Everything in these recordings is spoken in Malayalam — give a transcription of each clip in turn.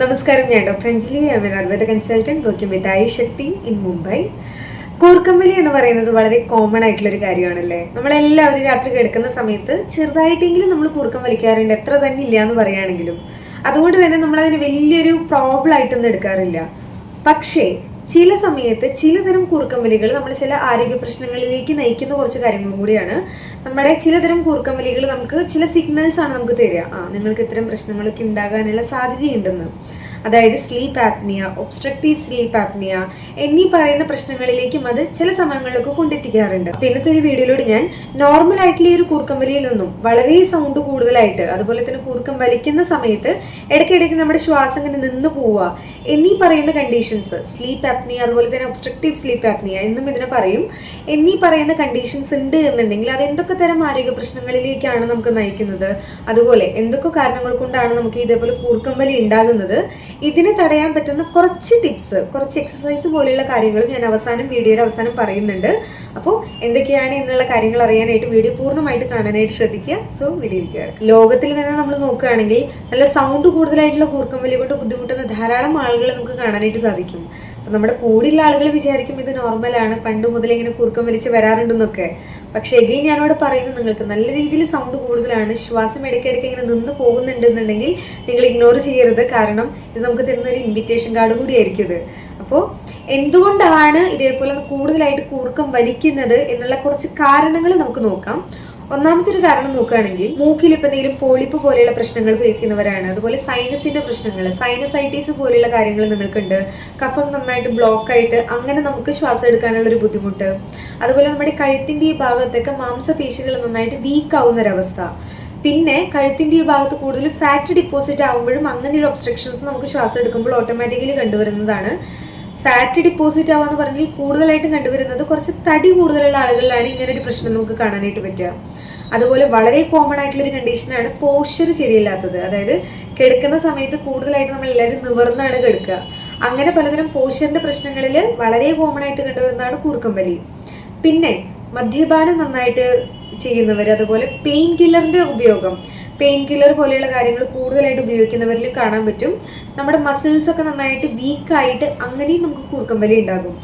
നമസ്കാരം ഞാൻ doctor Anjali. I an Ayurveda consultant working with I Shakti in Mumbai കൂർക്കമ്പലി എന്ന് പറയുന്നത് വളരെ കോമൺ ആയിട്ടുള്ള ഒരു കാര്യമാണല്ലേ? നമ്മളെല്ലാവരും രാത്രി കിടക്കുന്ന സമയത്ത് ചെറുതായിട്ടെങ്കിലും നമ്മൾ കൂർക്കം വലിക്കാറുണ്ട് എത്ര തന്നെ ഇല്ല എന്ന് പറയുകയാണെങ്കിലും അതുകൊണ്ട് തന്നെ നമ്മൾ അതിന് വലിയൊരു പ്രോബ്ലം ആയിട്ടൊന്നും എടുക്കാറില്ല. പക്ഷേ ചില സമയത്ത് ചിലതരം കൂർക്കമ്പലികൾ നമ്മൾ ചില ആരോഗ്യ പ്രശ്നങ്ങളിലേക്ക് നയിക്കുന്ന കുറച്ച് കാര്യങ്ങൾ കൂടിയാണ്. നമ്മുടെ ചിലതരം കൂർക്കമ്പലികൾ നമുക്ക് ചില സിഗ്നൽസ് ആണ് നമുക്ക് തരിക. ആ നിങ്ങൾക്ക് ഇത്തരം പ്രശ്നങ്ങളൊക്കെ ഉണ്ടാകാനുള്ള സാധ്യതയുണ്ടെന്ന്. അതായത് sleep apnoea obstructive sleep apnoea എന്നീ പറയുന്ന പ്രശ്നങ്ങളിലേക്കും അത് ചില സമയങ്ങളിലൊക്കെ കൊണ്ടെത്തിക്കാറുണ്ട്. അപ്പൊ ഇന്നത്തെ ഒരു വീഡിയോയിലൂടെ ഞാൻ നോർമൽ ആയിട്ടുള്ള ഈ ഒരു കൂർക്കം വലിയിൽ നിന്നും വളരെ സൗണ്ട് കൂടുതലായിട്ട് അതുപോലെ തന്നെ കൂർക്കം വലിക്കുന്ന സമയത്ത് ഇടയ്ക്കിടയ്ക്ക് നമ്മുടെ ശ്വാസം ഇങ്ങനെ നിന്ന് പോവുക എന്നീ പറയുന്ന കണ്ടീഷൻസ് സ്ലീപ്പ് ആപ്നിയ അതുപോലെ തന്നെ ഒബ്സ്ട്രക്റ്റീവ് സ്ലീപ്പ് ആപ്നിയ എന്നും ഇതിനെ പറയും. എന്നീ പറയുന്ന കണ്ടീഷൻസ് ഉണ്ട് എന്നുണ്ടെങ്കിൽ അത് എന്തൊക്കെ തരം ആരോഗ്യ പ്രശ്നങ്ങളിലേക്കാണ് നമുക്ക് നയിക്കുന്നത്? അതുപോലെ എന്തൊക്കെ കാരണങ്ങൾ കൊണ്ടാണ് നമുക്ക് ഇതേപോലെ കൂർക്കം വലി ഉണ്ടാകുന്നത്? ഇതിനെ തടയാൻ പറ്റുന്ന കുറച്ച് ടിപ്സ് കുറച്ച് എക്സസൈസ് പോലെയുള്ള കാര്യങ്ങളും ഞാൻ അവസാനം വീഡിയോയുടെ അവസാനം പറയുന്നുണ്ട്. അപ്പോൾ എന്തൊക്കെയാണ് എന്നുള്ള കാര്യങ്ങൾ അറിയാനായിട്ട് വീഡിയോ പൂർണമായിട്ട് കാണാനായിട്ട് ശ്രദ്ധിക്കുക. സോ വീഡിയോ ലോകത്തിൽ തന്നെ നമ്മൾ നോക്കുകയാണെങ്കിൽ നല്ല സൗണ്ട് കൂടുതലായിട്ടുള്ള കൂർക്കം വലിയ കൊണ്ട് ബുദ്ധിമുട്ടുന്ന ധാരാളം ആളുകളെ നമുക്ക് കാണാനായിട്ട് സാധിക്കും. അപ്പം നമ്മുടെ കൂടെയുള്ള ആളുകൾ വിചാരിക്കും ഇത് നോർമലാണ് പണ്ട് മുതൽ ഇങ്ങനെ കുറുക്കം വലിച്ച് വരാറുണ്ടെന്നൊക്കെ. പക്ഷേ എഗെയിൻ ഞാനിവിടെ പറയുന്നത് നിങ്ങൾക്ക് നല്ല രീതിയിൽ സൗണ്ട് കൂടുതലാണ്. ശ്വാസം ഇടയ്ക്കിടയ്ക്ക് ഇങ്ങനെ നിന്ന് പോകുന്നുണ്ട് എന്നുണ്ടെങ്കിൽ നിങ്ങൾ ഇഗ്നോർ ചെയ്യരുത്. കാരണം ഇത് നമുക്ക് തരുന്ന ഒരു ഇൻവിറ്റേഷൻ കാർഡ് കൂടിയായിരിക്കും ഇത്. അപ്പോൾ എന്തുകൊണ്ടാണ് ഇതേപോലെ കൂടുതലായിട്ട് കൂർക്കം വലിക്കുന്നത് എന്നുള്ള കുറച്ച് കാരണങ്ങൾ നമുക്ക് നോക്കാം. ഒന്നാമത്തെ ഒരു കാരണം നോക്കുകയാണെങ്കിൽ മൂക്കിൽ ഇപ്പം എന്തെങ്കിലും പോളിപ്പ് പോലെയുള്ള പ്രശ്നങ്ങൾ ഫേസ് ചെയ്യുന്നവരാണ്. അതുപോലെ സൈനസിന്റെ പ്രശ്നങ്ങൾ സൈനസൈറ്റീസ് പോലെയുള്ള കാര്യങ്ങൾ നിങ്ങൾക്കുണ്ട്. കഫം നന്നായിട്ട് ബ്ലോക്ക് ആയിട്ട് അങ്ങനെ നമുക്ക് ശ്വാസം എടുക്കാനുള്ള ഒരു ബുദ്ധിമുട്ട്. അതുപോലെ നമ്മുടെ കഴുത്തിന്റെ ഈ ഭാഗത്തൊക്കെ മാംസപേശികൾ നന്നായിട്ട് വീക്ക് ആവുന്ന ഒരവസ്ഥ പിന്നെ കഴുത്തിന്റെ ഈ ഭാഗത്ത് കൂടുതൽ ഫാറ്റ് ഡിപ്പോസിറ്റ് ആകുമ്പോഴും അങ്ങനെ ഒരു ഒബ്സ്ട്രക്ഷൻസ് നമുക്ക് ശ്വാസം എടുക്കുമ്പോൾ ഓട്ടോമാറ്റിക്കലി കണ്ടുവരുന്നതാണ്. ഫാറ്റ് ഡിപ്പോസിറ്റ് ആവാന്ന് പറഞ്ഞാൽ കൂടുതലായിട്ട് കണ്ടുവരുന്നത് കുറച്ച് തടി കൂടുതലുള്ള ആളുകളിലാണ് ഇങ്ങനെ ഒരു പ്രശ്നം നമുക്ക് കാണാനായിട്ട് പറ്റുക. അതുപോലെ വളരെ കോമൺ ആയിട്ടുള്ള ഒരു കണ്ടീഷനാണ് പോസ്ചർ ശരിയല്ലാത്തത്. അതായത് കിടക്കുന്ന സമയത്ത് കൂടുതലായിട്ട് നമ്മൾ എല്ലാവരും നിവർന്നാണ് കിടക്കുക. അങ്ങനെ പലതരം പോസ്ചറിന്റെ പ്രശ്നങ്ങളിൽ വളരെ കോമൺ ആയിട്ട് കണ്ടുവരുന്നതാണ് കൂർക്കം വലി പിന്നെ മദ്യപാനം നന്നായിട്ട് ചെയ്യുന്നവർ അതുപോലെ പെയിൻ കില്ലറിന്റെ ഉപയോഗം. പെയിൻ കില്ലർ പോലെയുള്ള കാര്യങ്ങൾ കൂടുതലായിട്ട് ഉപയോഗിക്കുന്നവരിൽ കാണാൻ പറ്റും. നമ്മുടെ മസിൽസ് ഒക്കെ നന്നായിട്ട് വീക്കായിട്ട് അങ്ങനെയും നമുക്ക് കൂർക്കം വലി ഉണ്ടാകും.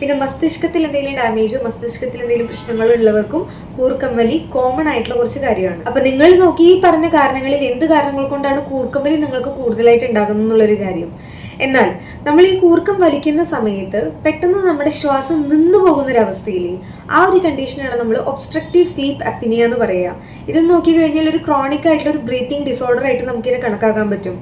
പിന്നെ മസ്തിഷ്കത്തിൽ എന്തെങ്കിലും ഡാമേജോ മസ്തിഷ്കത്തിൽ എന്തെങ്കിലും പ്രശ്നങ്ങളോ ഉള്ളവർക്കും കൂർക്കമ്പലി കോമൺ ആയിട്ടുള്ള കുറച്ച് കാര്യമാണ്. അപ്പൊ നിങ്ങൾ നോക്കി ഈ പറഞ്ഞ കാരണങ്ങളിൽ എന്ത് കാരണങ്ങൾ കൊണ്ടാണ് കൂർക്കമ്പലി നിങ്ങൾക്ക് കൂടുതലായിട്ട് ഉണ്ടാകുന്നത് എന്നുള്ളൊരു കാര്യം. എന്നാൽ നമ്മൾ ഈ കൂർക്കം വലിക്കുന്ന സമയത്ത് പെട്ടെന്ന് നമ്മുടെ ശ്വാസം നിന്നു പോകുന്ന ഒരു അവസ്ഥയിൽ ആ ഒരു കണ്ടീഷനാണ് നമ്മൾ ഒബ്സ്ട്രക്റ്റീവ് സ്ലീപ്പ് അപ്പിനിയ എന്ന് പറയുക ഇത് നോക്കി കഴിഞ്ഞാൽ ഒരു ക്രോണിക് ആയിട്ടുള്ള ഒരു ബ്രീത്തിങ് ഡിസോർഡർ ആയിട്ട് നമുക്കിതിനെ കണക്കാക്കാൻ പറ്റും.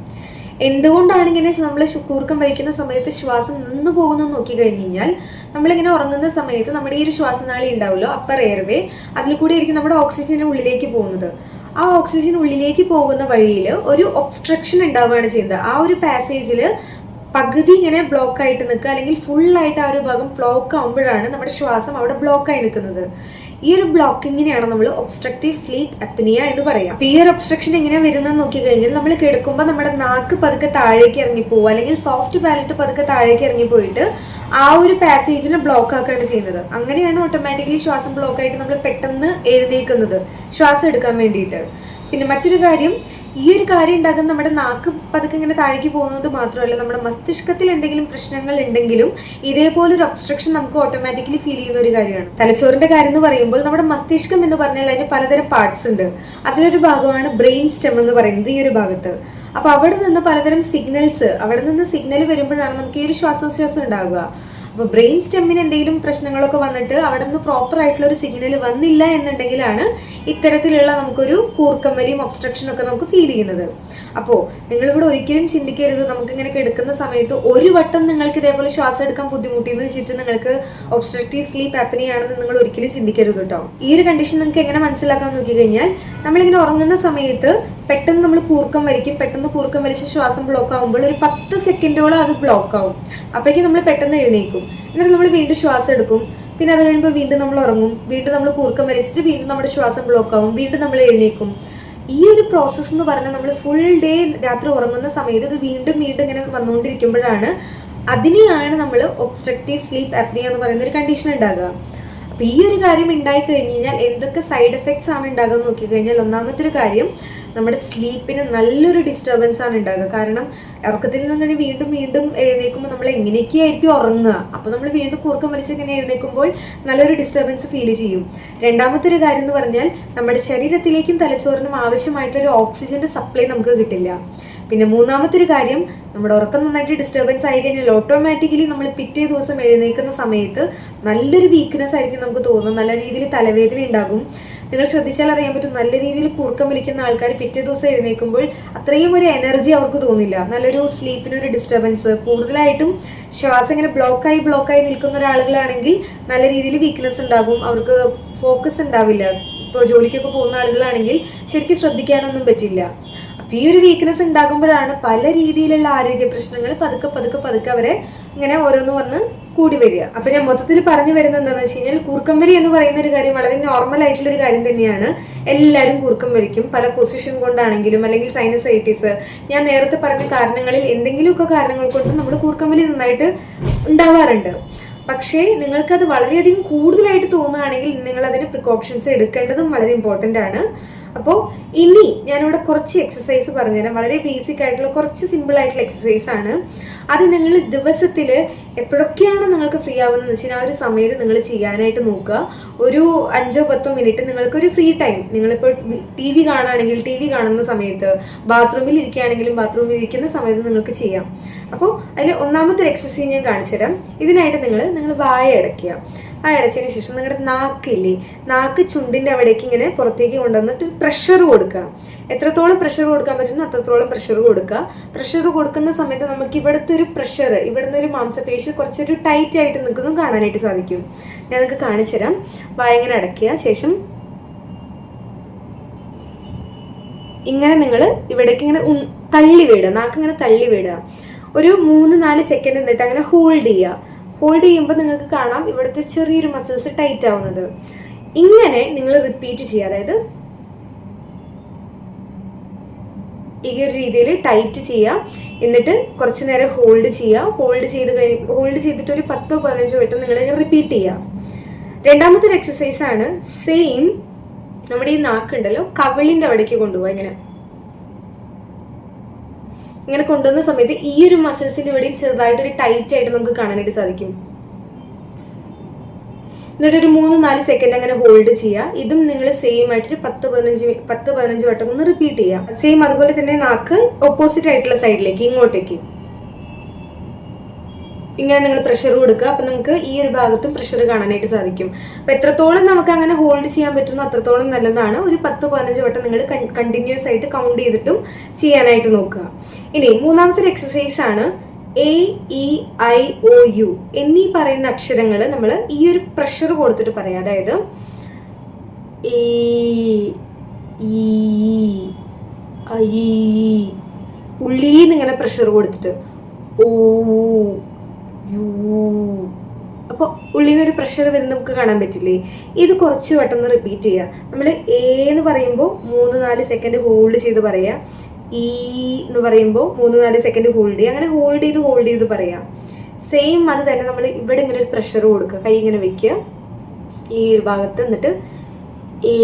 എന്തുകൊണ്ടാണ് ഇങ്ങനെ നമ്മൾ കൂർക്കം വലിക്കുന്ന സമയത്ത് ശ്വാസം നിന്നു പോകുന്നത് നോക്കി കഴിഞ്ഞ് കഴിഞ്ഞാൽ നമ്മളിങ്ങനെ ഉറങ്ങുന്ന സമയത്ത് നമ്മുടെ ഈ ഒരു ശ്വാസനാളി ഉണ്ടാവുമല്ലോ അപ്പർ എയർവേ അതിൽ കൂടി ആയിരിക്കും നമ്മുടെ ഓക്സിജൻ ഉള്ളിലേക്ക് പോകുന്നത്. ആ ഓക്സിജൻ ഉള്ളിലേക്ക് പോകുന്ന വഴിയിൽ ഒരു ഒബ്സ്ട്രക്ഷൻ ഉണ്ടാവുകയാണ് ചെയ്യുന്നത്. ആ ഒരു പാസേജിൽ പകുതി ഇങ്ങനെ ബ്ലോക്ക് ആയിട്ട് നിൽക്കുക അല്ലെങ്കിൽ ഫുള്ളായിട്ട് ആ ഒരു ഭാഗം ബ്ലോക്ക് ആകുമ്പോഴാണ് നമ്മുടെ ശ്വാസം അവിടെ ബ്ലോക്കായി നിൽക്കുന്നത്. ഈ ഒരു ബ്ലോക്കിങ്ങിനെയാണ് നമ്മൾ ഒബ്സ്ട്രക്റ്റീവ് സ്ലീപ്പ് അപ്നിയ എന്ന് പറയാം. ഈ ഒരു ഒബ്സ്ട്രക്ഷൻ എങ്ങനെ വരുന്നതെന്ന് നോക്കി കഴിഞ്ഞാൽ നമ്മൾ കിടക്കുമ്പോൾ നമ്മുടെ നാക്ക് പതുക്കെ താഴേക്ക് ഇറങ്ങിപ്പോവും. അല്ലെങ്കിൽ സോഫ്റ്റ് പാലറ്റ് പതുക്കെ താഴേക്ക് ഇറങ്ങി പോയിട്ട് ആ ഒരു പാസേജിനെ ബ്ലോക്ക് ആക്കുകയാണ് ചെയ്യുന്നത്. അങ്ങനെയാണ് ഓട്ടോമാറ്റിക്കലി ശ്വാസം ബ്ലോക്ക് ആയിട്ട് നമ്മൾ പെട്ടെന്ന് എഴുന്നേക്കുന്നത്. ശ്വാസം എടുക്കാൻ വേണ്ടിയിട്ട്. പിന്നെ മറ്റൊരു കാര്യം ഈ ഒരു കാര്യം ഉണ്ടാകുന്ന നമ്മുടെ നാക്ക് പതുക്കെ ഇങ്ങനെ താഴേക്ക് പോകുന്നത് മാത്രമല്ല നമ്മുടെ മസ്തിഷ്കത്തിൽ എന്തെങ്കിലും പ്രശ്നങ്ങൾ ഉണ്ടെങ്കിലും ഇതേപോലെ ഒരു ഒബ്സ്ട്രക്ഷൻ നമുക്ക് ഓട്ടോമാറ്റിക്കലി ഫീൽ ചെയ്യുന്ന ഒരു കാര്യമാണ്. തലച്ചോറിന്റെ കാര്യം എന്ന് പറയുമ്പോൾ നമ്മുടെ മസ്തിഷ്കം എന്ന് പറഞ്ഞാൽ അതിന് പലതരം പാർട്സ് ഉണ്ട്. അതിലൊരു ഭാഗമാണ് ബ്രെയിൻ സ്റ്റെം എന്ന് പറയുന്നത് ഈ ഒരു ഭാഗത്ത്. അപ്പൊ അവിടെ നിന്ന് പലതരം സിഗ്നൽസ് അവിടെ നിന്ന് സിഗ്നൽ വരുമ്പോഴാണ് നമുക്ക് ഈ ഒരു ശ്വാസോച്ഛ്വാസം ഉണ്ടാവുക. അപ്പോൾ ബ്രെയിൻ സ്റ്റെമ്മിന് എന്തെങ്കിലും പ്രശ്നങ്ങളൊക്കെ വന്നിട്ട് അവിടെ നിന്ന് പ്രോപ്പർ ആയിട്ടുള്ള ഒരു സിഗ്നൽ വന്നില്ല എന്നുണ്ടെങ്കിലാണ് ഇത്തരത്തിലുള്ള നമുക്കൊരു കൂർക്കമ്മലിയും ഒബ്സ്ട്രക്ഷനും ഒക്കെ നമുക്ക് ഫീൽ ചെയ്യുന്നത്. അപ്പോൾ നിങ്ങളിവിടെ ഒരിക്കലും ചിന്തിക്കരുത്. നമുക്ക് ഇങ്ങനെ കിടക്കുന്ന സമയത്ത് ഒരു വട്ടം നിങ്ങൾക്ക് ഇതേപോലെ ശ്വാസം എടുക്കാൻ ബുദ്ധിമുട്ടി എന്ന് വെച്ചിട്ട് നിങ്ങൾക്ക് ഒബ്സ്ട്രക്റ്റീവ് സ്ലീപ്പ് ആപ്പനിയാണെന്ന് നിങ്ങൾ ഒരിക്കലും ചിന്തിക്കരുത് കേട്ടോ ഈ ഒരു കണ്ടീഷൻ നിങ്ങൾക്ക് എങ്ങനെ മനസ്സിലാക്കാൻ നോക്കി കഴിഞ്ഞാൽ നമ്മളിങ്ങനെ ഉറങ്ങുന്ന സമയത്ത് പെട്ടെന്ന് നമ്മൾ കൂർക്കം വലിക്കും. പെട്ടെന്ന് കൂർക്കം വലിച്ച് ശ്വാസം ബ്ലോക്ക് ആകുമ്പോൾ ഒരു പത്ത് സെക്കൻഡോളം അത് ബ്ലോക്ക് ആവും. അപ്പോഴേക്കും നമ്മൾ പെട്ടെന്ന് എഴുന്നേക്കും എന്നിട്ട് നമ്മൾ വീണ്ടും ശ്വാസം എടുക്കും. പിന്നെ അത് കഴിയുമ്പോൾ വീണ്ടും നമ്മൾ ഉറങ്ങും. വീണ്ടും നമ്മൾ കൂർക്കം വലിച്ചിട്ട് വീണ്ടും നമ്മുടെ ശ്വാസം ബ്ലോക്ക് ആവും. വീണ്ടും നമ്മൾ എഴുന്നേക്കും ഈ ഒരു പ്രോസസ്സ് എന്ന് പറഞ്ഞാൽ നമ്മൾ ഫുൾ ഡേ രാത്രി ഉറങ്ങുന്ന സമയത്ത് ഇത് വീണ്ടും വീണ്ടും ഇങ്ങനെ വന്നുകൊണ്ടിരിക്കുമ്പോഴാണ് അതിനെയാണ് നമ്മൾ ഒബ്സ്ട്രക്റ്റീവ് സ്ലീപ്പ് അപ്നിയ എന്ന് പറയുന്ന ഒരു കണ്ടീഷൻ ഉണ്ടാകുക അപ്പൊ ഈ ഒരു കാര്യം ഉണ്ടായി കഴിഞ്ഞ് കഴിഞ്ഞാൽ എന്തൊക്കെ സൈഡ് എഫക്ട്സ് ആണ് ഉണ്ടാകുക നോക്കി കഴിഞ്ഞാൽ ഒന്നാമത്തെ ഒരു കാര്യം നമ്മുടെ സ്ലീപ്പിന് നല്ലൊരു ഡിസ്റ്റർബൻസ് ആണ് ഉണ്ടാകുക. കാരണം ഉറക്കത്തിൽ നിന്ന് തന്നെ വീണ്ടും വീണ്ടും എഴുന്നേൽക്കുമ്പോൾ നമ്മൾ എങ്ങനെയൊക്കെയായിരിക്കും ഉറങ്ങുക? അപ്പോൾ നമ്മൾ വീണ്ടും കൂർക്കം വലിച്ച് ഇങ്ങനെ എഴുന്നേൽക്കുമ്പോൾ നല്ലൊരു ഡിസ്റ്റർബൻസ് ഫീൽ ചെയ്യും. രണ്ടാമത്തെ ഒരു കാര്യം എന്ന് പറഞ്ഞാൽ നമ്മുടെ ശരീരത്തിലേക്കും തലച്ചോറിനും ആവശ്യമായിട്ടുള്ള ഒരു സപ്ലൈ നമുക്ക് കിട്ടില്ല. പിന്നെ മൂന്നാമത്തെ ഒരു കാര്യം നമ്മുടെ ഉറക്കം നന്നായിട്ട് ഡിസ്റ്റർബൻസ് ആയി കഴിഞ്ഞാൽ ഓട്ടോമാറ്റിക്കലി നമ്മൾ പിറ്റേ ദിവസം എഴുന്നേൽക്കുന്ന സമയത്ത് നല്ലൊരു വീക്ക്നെസ് ആയിരിക്കും നമുക്ക് തോന്നും നല്ല രീതിയിൽ തലവേദന ഉണ്ടാകും. നിങ്ങൾ ശ്രദ്ധിച്ചാൽ അറിയാൻ പറ്റും നല്ല രീതിയിൽ കുറുക്കം വലിക്കുന്ന ആൾക്കാർ പിറ്റേ ദിവസം എഴുന്നേൽക്കുമ്പോൾ അത്രയും ഒരു എനർജി അവർക്ക് തോന്നില്ല. നല്ലൊരു സ്ലീപ്പിനൊരു ഡിസ്റ്റർബൻസ് കൂടുതലായിട്ടും ശ്വാസം ഇങ്ങനെ ബ്ലോക്കായി ബ്ലോക്കായി നിൽക്കുന്ന ഒരാളുകളാണെങ്കിൽ നല്ല രീതിയിൽ വീക്ക്നെസ് ഉണ്ടാകും. അവർക്ക് ഫോക്കസ് ഉണ്ടാവില്ല. ഇപ്പോൾ ജോലിക്കൊക്കെ പോകുന്ന ആളുകളാണെങ്കിൽ ശരിക്കും ശ്രദ്ധിക്കാനൊന്നും പറ്റില്ല. അപ്പൊ ഈ ഒരു വീക്ക്നെസ് ഉണ്ടാകുമ്പോഴാണ് പല രീതിയിലുള്ള ആരോഗ്യ പ്രശ്നങ്ങൾ പതുക്കെ പതുക്കെ പതുക്കെ അവരെ ഇങ്ങനെ ഓരോന്ന് വന്ന് കൂടി വരിക. അപ്പൊ ഞാൻ മൊത്തത്തിൽ പറഞ്ഞു വരുന്നത് എന്താണെന്ന് വെച്ച് കഴിഞ്ഞാൽ കൂർക്കം വലി എന്ന് പറയുന്ന ഒരു കാര്യം വളരെ നോർമൽ ആയിട്ടുള്ള ഒരു കാര്യം തന്നെയാണ്. എല്ലാവരും കൂർക്കം വലിക്കും പല പൊസിഷൻ കൊണ്ടാണെങ്കിലും അല്ലെങ്കിൽ സൈനസൈറ്റിസ് ഞാൻ നേരത്തെ പറഞ്ഞ കാരണങ്ങളിൽ എന്തെങ്കിലുമൊക്കെ കാരണങ്ങൾ കൊണ്ട് നമ്മൾ കൂർക്കം വലി നന്നായിട്ട് ഉണ്ടാവാറുണ്ട്. പക്ഷേ നിങ്ങൾക്കത് വളരെയധികം കൂടുതലായിട്ട് തോന്നുകയാണെങ്കിൽ നിങ്ങൾ അതിന് പ്രിക്കോഷൻസ് എടുക്കേണ്ടതും വളരെ ഇമ്പോർട്ടന്റ് ആണ്. അപ്പോൾ ഇനി ഞാനിവിടെ കുറച്ച് എക്സസൈസ് പറഞ്ഞുതരാം. വളരെ ബേസിക് ആയിട്ടുള്ള കുറച്ച് സിമ്പിൾ ആയിട്ടുള്ള എക്സസൈസ് ആണ്. അത് നിങ്ങൾ ദിവസത്തിൽ എപ്പോഴൊക്കെയാണോ നിങ്ങൾക്ക് ഫ്രീ ആവുന്നതെന്ന് വെച്ചാൽ ആ ഒരു സമയത്ത് നിങ്ങൾ ചെയ്യാനായിട്ട് നോക്കുക. ഒരു അഞ്ചോ പത്തോ മിനിറ്റ് നിങ്ങൾക്കൊരു ഫ്രീ ടൈം നിങ്ങളിപ്പോൾ ടി വി കാണുകയാണെങ്കിൽ ടി വി കാണുന്ന സമയത്ത് ബാത്റൂമിൽ ഇരിക്കുകയാണെങ്കിലും ബാത്റൂമിൽ ഇരിക്കുന്ന സമയത്ത് നിങ്ങൾക്ക് ചെയ്യാം. അപ്പോൾ അതിൽ ഒന്നാമത്തെ എക്സസൈസ് ഞാൻ കാണിച്ചുതരാം. ഇതിനായിട്ട് നിങ്ങൾ നിങ്ങൾ വായ അടയ്ക്കുക. ആ അടച്ചതിന് ശേഷം നിങ്ങളുടെ നാക്കില്ലേ നാക്ക് ചുണ്ടിന്റെ അവിടേക്ക് ഇങ്ങനെ പുറത്തേക്ക് കൊണ്ടുവന്നിട്ട് പ്രഷർ കൊടുക്കുക എത്രത്തോളം പ്രഷർ കൊടുക്കാൻ പറ്റുന്നു അത്രത്തോളം പ്രഷർ കൊടുക്കുക. പ്രഷർ കൊടുക്കുന്ന സമയത്ത് നമുക്ക് ഇവിടുത്തെ ഒരു പ്രഷർ ഇവിടുന്ന് ഒരു മാംസപേശി കുറച്ചൊരു ടൈറ്റ് ആയിട്ട് നിൽക്കുന്നതും കാണാനായിട്ട് സാധിക്കും. ഞാൻ നിങ്ങൾക്ക് കാണിച്ചുതരാം തരാം. വായങ്ങനെ അടയ്ക്കുക. ശേഷം ഇങ്ങനെ നിങ്ങൾ ഇവിടേക്ക് ഇങ്ങനെ തള്ളി വിടുക. നാക്ക് ഇങ്ങനെ തള്ളി വിടുക. ഒരു മൂന്ന് നാല് സെക്കൻഡ് എന്നിട്ട് അങ്ങനെ ഹോൾഡ് ചെയ്യുക. ഹോൾഡ് ചെയ്യുമ്പോൾ നിങ്ങൾക്ക് കാണാം ഇവിടുത്തെ ചെറിയൊരു മസിൽസ് ടൈറ്റ് ആവുന്നത്. ഇങ്ങനെ നിങ്ങൾ റിപ്പീറ്റ് ചെയ്യുക. അതായത് ഈ ഒരു രീതിയിൽ ടൈറ്റ് ചെയ്യാം എന്നിട്ട് കുറച്ച് നേരം ഹോൾഡ് ചെയ്യാം ഹോൾഡ് ചെയ്ത് കഴിഞ്ഞ് ഹോൾഡ് ചെയ്തിട്ട് ഒരു പത്തോ പതിനഞ്ചോ വട്ടം നിങ്ങൾ റിപ്പീറ്റ് ചെയ്യാം രണ്ടാമത്തെ ഒരു എക്സസൈസ് ആണ്. സെയിം നമ്മുടെ ഈ നാക്കുണ്ടല്ലോ കവിളിന്റെ അവിടേക്ക് കൊണ്ടുപോകുക ഇങ്ങനെ. ഇങ്ങനെ കൊണ്ടുവന്ന സമയത്ത് ഈ ഒരു മസിൽസിന്റെ ഇവിടെയും ചെറുതായിട്ട് ഒരു ടൈറ്റ് ആയിട്ട് നമുക്ക് കാണാനായിട്ട് സാധിക്കും. എന്നിട്ട് ഒരു മൂന്ന് നാല് സെക്കൻഡ് അങ്ങനെ ഹോൾഡ് ചെയ്യുക. ഇതും നിങ്ങൾ സെയിം ആയിട്ട് പത്ത് പതിനഞ്ച് പത്ത് പതിനഞ്ച് വട്ടം ഒന്ന് റിപ്പീറ്റ് ചെയ്യുക. സെയിം അതുപോലെ തന്നെ നാക്ക് ഓപ്പോസിറ്റ് ആയിട്ടുള്ള സൈഡിലേക്ക് ഇങ്ങോട്ടേക്ക്. ഇങ്ങനെ നിങ്ങൾ പ്രഷർ കൊടുക്കുക. അപ്പൊ നിങ്ങൾക്ക് ഈ ഒരു ഭാഗത്തും പ്രഷർ കാണാനായിട്ട് സാധിക്കും. അപ്പൊ എത്രത്തോളം നമുക്ക് അങ്ങനെ ഹോൾഡ് ചെയ്യാൻ പറ്റുന്നു അത്രത്തോളം നല്ലതാണ്. ഒരു പത്ത് പതിനഞ്ച് വട്ടം നിങ്ങൾ കണ്ടിന്യൂസ് ആയിട്ട് കൗണ്ട് ചെയ്തിട്ടും ചെയ്യാനായിട്ട് നോക്കുക. ഇനി മൂന്നാമത്തെ ഒരു എക്സസൈസ് ആണ് A E I O U എന്നീ പറയുന്ന അക്ഷരങ്ങൾ നമ്മൾ ഈ ഒരു പ്രഷർ കൊടുത്തിട്ട് പറയാം. അതായത് എ ഐ ഉള്ളീന്ന് ഇങ്ങനെ പ്രഷർ കൊടുത്തിട്ട് ഓ അപ്പോൾ ഉള്ളിൽ നിന്നൊരു പ്രഷർ വരുന്ന നമുക്ക് കാണാൻ പറ്റില്ലേ? ഇത് കുറച്ച് വട്ടം റിപ്പീറ്റ് ചെയ്യുക നമ്മൾ എ എന്ന് പറയുമ്പോൾ മൂന്ന് നാല് സെക്കൻഡ് ഹോൾഡ് ചെയ്ത് പറയുക ഈ എന്ന് പറയുമ്പോൾ മൂന്ന് നാല് സെക്കൻഡ് ഹോൾഡ് ചെയ്യുക അങ്ങനെ ഹോൾഡ് ചെയ്ത് ഹോൾഡ് ചെയ്ത് പറയാം. സെയിം അത് തന്നെ നമ്മൾ ഇവിടെ ഇങ്ങനെ ഒരു പ്രഷർ കൊടുക്കുക. കൈ ഇങ്ങനെ വെക്കുക. ഈ ഒരു ഭാഗത്ത് എന്നിട്ട് ഏ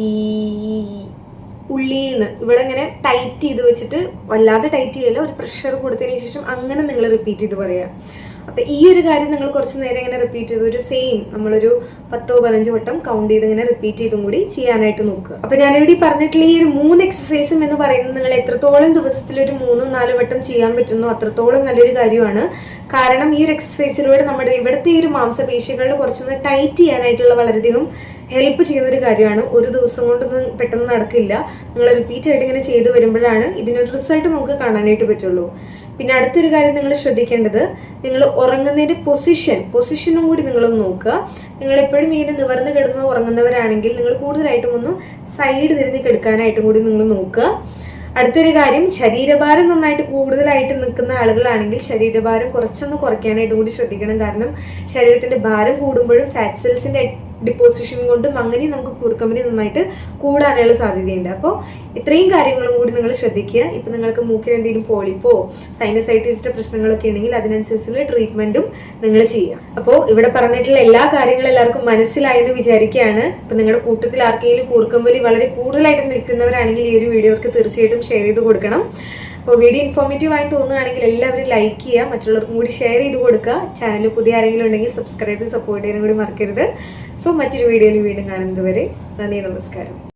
ഈ ഉള്ളിന്ന് ഇവിടെ ഇങ്ങനെ ടൈറ്റ് ചെയ്ത് വെച്ചിട്ട് വല്ലാതെ ടൈറ്റ് ചെയ്യല്ല. ഒരു പ്രഷർ കൊടുത്തതിന് ശേഷം അങ്ങനെ നിങ്ങൾ റിപ്പീറ്റ് ചെയ്ത് പറയാം. അപ്പൊ ഈ ഒരു കാര്യം നിങ്ങൾ കുറച്ച് നേരം ഇങ്ങനെ റിപ്പീറ്റ് ചെയ്ത് ഒരു സെയിം നമ്മളൊരു പത്തോ പതിനഞ്ചോ വട്ടം കൗണ്ട് ചെയ്ത് ഇങ്ങനെ റിപ്പീറ്റ് ചെയ്തും കൂടി ചെയ്യാനായിട്ട് നോക്കുക. അപ്പൊ ഞാനിവിടെ പറഞ്ഞിട്ടുള്ള ഈ ഒരു മൂന്ന് എക്സസൈസും എന്ന് പറയുന്നത് നിങ്ങൾ എത്രത്തോളം ദിവസത്തിൽ ഒരു മൂന്നോ നാലോ വട്ടം ചെയ്യാൻ പറ്റുന്നു അത്രത്തോളം നല്ലൊരു കാര്യമാണ്. കാരണം ഈ ഒരു എക്സസൈസിലൂടെ നമ്മുടെ ഇവിടുത്തെ ഈ ഒരു മാംസപേശികളിൽ കുറച്ചൊന്ന് ടൈറ്റ് ചെയ്യാനായിട്ടുള്ള വളരെയധികം ഹെൽപ്പ് ചെയ്യുന്ന ഒരു കാര്യമാണ്. ഒരു ദിവസം കൊണ്ടൊന്നും പെട്ടെന്ന് നടക്കില്ല. നിങ്ങൾ റിപ്പീറ്റ് ആയിട്ട് ഇങ്ങനെ ചെയ്തു വരുമ്പോഴാണ് ഇതിനൊരു റിസൾട്ട് നമുക്ക് കാണാനായിട്ട് പറ്റുള്ളൂ. പിന്നെ അടുത്തൊരു കാര്യം നിങ്ങൾ ശ്രദ്ധിക്കേണ്ടത് നിങ്ങൾ ഉറങ്ങുന്നതിന്റെ പൊസിഷൻ പൊസിഷനും കൂടി നിങ്ങളൊന്ന് നോക്കുക. നിങ്ങൾ എപ്പോഴും ഇങ്ങനെ നിവർന്ന് കിടന്ന് ഉറങ്ങുന്നവരാണെങ്കിൽ നിങ്ങൾ കൂടുതലായിട്ടും ഒന്ന് സൈഡ് തിരിഞ്ഞ് കിടക്കാനായിട്ടും കൂടി നിങ്ങൾ നോക്കുക. അടുത്തൊരു കാര്യം ശരീരഭാരം നന്നായിട്ട് കൂടുതലായിട്ട് നിൽക്കുന്ന ആളുകളാണെങ്കിൽ ശരീരഭാരം കുറച്ചൊന്ന് കുറയ്ക്കാനായിട്ടും കൂടി ശ്രദ്ധിക്കണം. കാരണം ശരീരത്തിന്റെ ഭാരം കൂടുമ്പോഴും ഫാറ്റ് സെൽസിന്റെ ഡിപ്പോസിഷൻ കൊണ്ടും അങ്ങനെ നമുക്ക് കുറുക്കമ്പനി നന്നായിട്ട് കൂടാനുള്ള സാധ്യതയുണ്ട്. അപ്പോൾ ഇത്രയും കാര്യങ്ങളും കൂടി നിങ്ങൾ ശ്രദ്ധിക്കുക. ഇപ്പം നിങ്ങൾക്ക് മൂക്കിന് എന്തെങ്കിലും പോളിപ്പോ സൈനസൈറ്റിസിന്റെ പ്രശ്നങ്ങളൊക്കെ ഉണ്ടെങ്കിൽ അതിനനുസരിച്ചുള്ള ട്രീറ്റ്മെന്റും നിങ്ങൾ ചെയ്യുക. അപ്പോൾ ഇവിടെ പറഞ്ഞിട്ടുള്ള എല്ലാ കാര്യങ്ങളും എല്ലാവർക്കും മനസ്സിലായെന്ന് വിചാരിക്കുകയാണ്. ഇപ്പം നിങ്ങളുടെ കൂട്ടത്തിൽ ആർക്കെങ്കിലും കൂർക്കമ്പലി വളരെ കൂടുതലായിട്ട് നിൽക്കുന്നവരാണെങ്കിൽ ഈ ഒരു വീഡിയോക്ക് തീർച്ചയായിട്ടും ഷെയർ ചെയ്ത് കൊടുക്കണം. അപ്പോൾ വീഡിയോ ഇൻഫോർമേറ്റീവ് ആയി തോന്നുകയാണെങ്കിൽ എല്ലാവരും ലൈക്ക് ചെയ്യുക മറ്റുള്ളവർക്കും കൂടി ഷെയർ ചെയ്ത് കൊടുക്കുക. ചാനൽ പുതിയ ആരെങ്കിലും ഉണ്ടെങ്കിൽ സബ്സ്ക്രൈബ് ചെയ്ത് സപ്പോർട്ട് ചെയ്യാനും കൂടി മറക്കരുത്. സോ മറ്റൊരു വീഡിയോയിൽ വീണ്ടും കാണുന്നതുവരെ നന്ദി നമസ്കാരം.